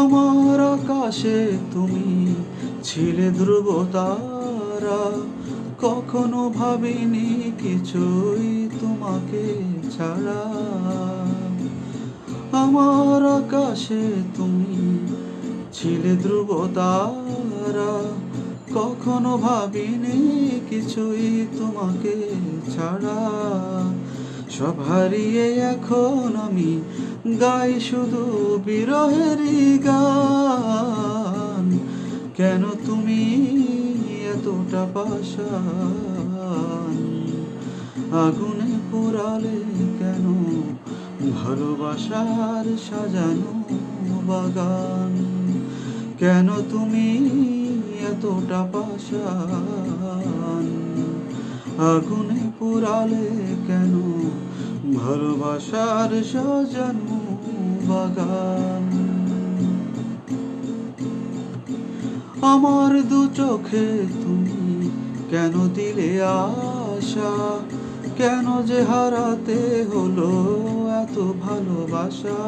আমার আকাশে তুমি ছিলে ধ্রুব তারা কখনো ভাবিনি কিছুই তোমাকে ছাড়া। আমার আকাশে তুমি ছিলে ধ্রুব তারা কখনো ভাবিনি কিছুই তোমাকে ছাড়া। সব হারিয়ে এখন আমি গাই শুধু বিরহেরই গান। কেন তুমি এতটা পাশান আগুনে পোড়ালে কেন ভালোবাসার সাজানো বাগান? কেন তুমি এতটা পাশান আগুনে পোড়ালে কেন ভালোবাসার সাজানো বাগান। আমার দু চোখে তুমি কেন দিলে আশা? কেন যে হারাতে হলো এত ভালোবাসা?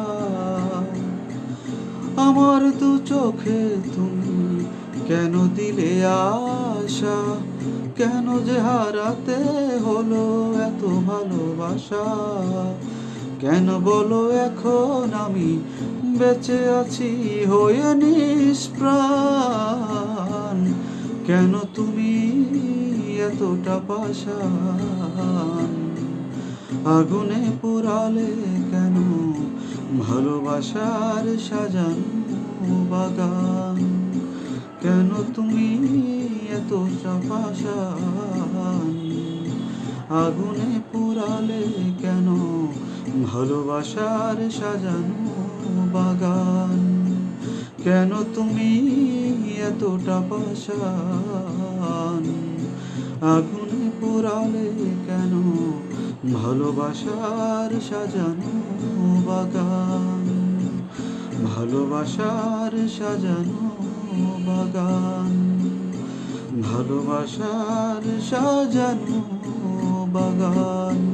আমার দু চোখে তুমি কেন দিলে আশা? কেন যে হারাতে হলো এত ভালোবাসা? কেন বলো এখন আমি বেঁচে আছি হয়ে নিষ্প্রাণ? কেন তুমি এতটা পাশান আগুনে পোড়ালে কেন ভালোবাসার সাজানো বাগান? কেন তুমি আগুনে পোড়ালে কেন ভালোবাসার সাজানো বাগান? কেন তুমি এতটা পাশান? আগুনে পোড়ালে কেন ভালোবাসার সাজানো বাগান? ভালোবাসার সাজানো বাগান। ভালোবাসার সাজানো বাগান।